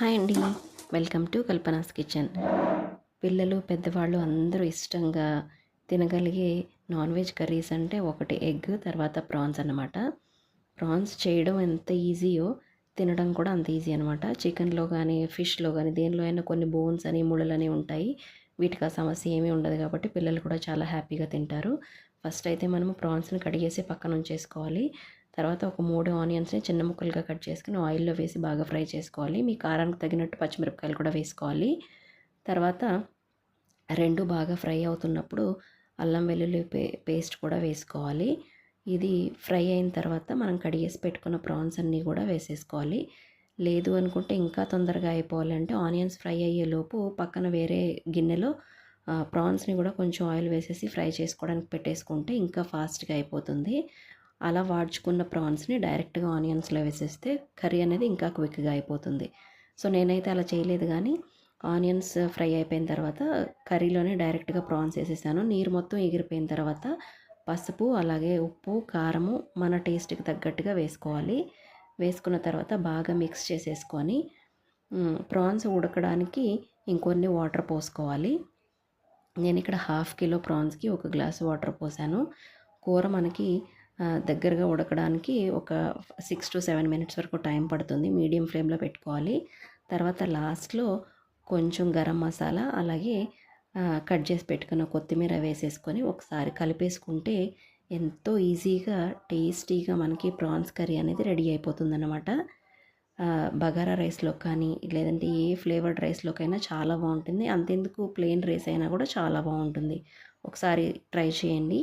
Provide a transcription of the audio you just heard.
Hi అండి. Welcome to Kalpana's kitchen. పిల్లలు పెద్దవాళ్ళు అందరూ ఇష్టంగా తినగలిగే నాన్ వెజ్ కర్రీస్ అంటే ఒకటి ఎగ్ తర్వాత ప్రాన్స్ అనమాట ప్రాన్స్ చేయడం ఎంత ఈజీయో తినడం కూడా అంత ఈజీ అనమాట చికెన్లో కానీ ఫిష్లో కానీ దేనిలో అయినా కొన్ని బోన్స్ అని ముళ్ళని ఉంటాయి. వీటికి ఆ సమస్య ఏమీ ఉండదు కాబట్టి పిల్లలు కూడా చాలా హ్యాపీగా తింటారు. ఫస్ట్ అయితే మనము ప్రాన్స్ని కడిగేసి పక్కన ఉంచేసుకోవాలి. తర్వాత ఒక మూడు ఆనియన్స్ని చిన్న ముక్కలుగా కట్ చేసుకుని ఆయిల్లో వేసి బాగా ఫ్రై చేసుకోవాలి. మీ కారానికి తగినట్టు పచ్చిమిరపకాయలు కూడా వేసుకోవాలి. తర్వాత రెండు బాగా ఫ్రై అవుతున్నప్పుడు అల్లం వెల్లుల్లి పే పేస్ట్ కూడా వేసుకోవాలి. ఇది ఫ్రై అయిన తర్వాత మనం కడిగేసి పెట్టుకున్న ప్రాన్స్ అన్నీ కూడా వేసేసుకోవాలి. లేదు అనుకుంటే ఇంకా తొందరగా అయిపోవాలంటే ఆనియన్స్ ఫ్రై అయ్యేలోపు పక్కన వేరే గిన్నెలో ప్రాన్స్ని కూడా కొంచెం ఆయిల్ వేసేసి ఫ్రై చేసుకోవడానికి పెట్టేసుకుంటే ఇంకా ఫాస్ట్గా అయిపోతుంది. అలా వాడ్చుకున్న ప్రాన్స్ని డైరెక్ట్గా ఆనియన్స్లో వేసేస్తే కర్రీ అనేది ఇంకా క్విక్గా అయిపోతుంది. సో నేనైతే అలా చేయలేదు కానీ ఆనియన్స్ ఫ్రై అయిపోయిన తర్వాత కర్రీలోనే డైరెక్ట్గా ప్రాన్స్ వేసేసాను. నీరు మొత్తం ఎగిరిపోయిన తర్వాత పసుపు అలాగే ఉప్పు కారము మన టేస్ట్కి తగ్గట్టుగా వేసుకోవాలి. వేసుకున్న తర్వాత బాగా మిక్స్ చేసేసుకొని ప్రాన్స్ ఉడకడానికి ఇంకొన్ని వాటర్ పోసుకోవాలి. నేను ఇక్కడ హాఫ్ కిలో ప్రాన్స్కి ఒక గ్లాస్ వాటర్ పోసాను. కూర మనకి దగ్గరగా ఉడకడానికి ఒక సిక్స్ టు సెవెన్ మినిట్స్ వరకు టైం పడుతుంది. మీడియం ఫ్లేమ్లో పెట్టుకోవాలి. తర్వాత లాస్ట్లో కొంచెం గరం మసాలా అలాగే కట్ చేసి పెట్టుకున్న కొత్తిమీర వేసేసుకొని ఒకసారి కలిపేసుకుంటే ఎంతో ఈజీగా టేస్టీగా మనకి ప్రాన్స్ కర్రీ అనేది రెడీ అయిపోతుందన్నమాట. బగారా రైస్లో కానీ లేదంటే ఏ ఫ్లేవర్డ్ రైస్లోకైనా చాలా బాగుంటుంది. అంతెందుకు ప్లెయిన్ రైస్ అయినా కూడా చాలా బాగుంటుంది. ఒకసారి ట్రై చేయండి.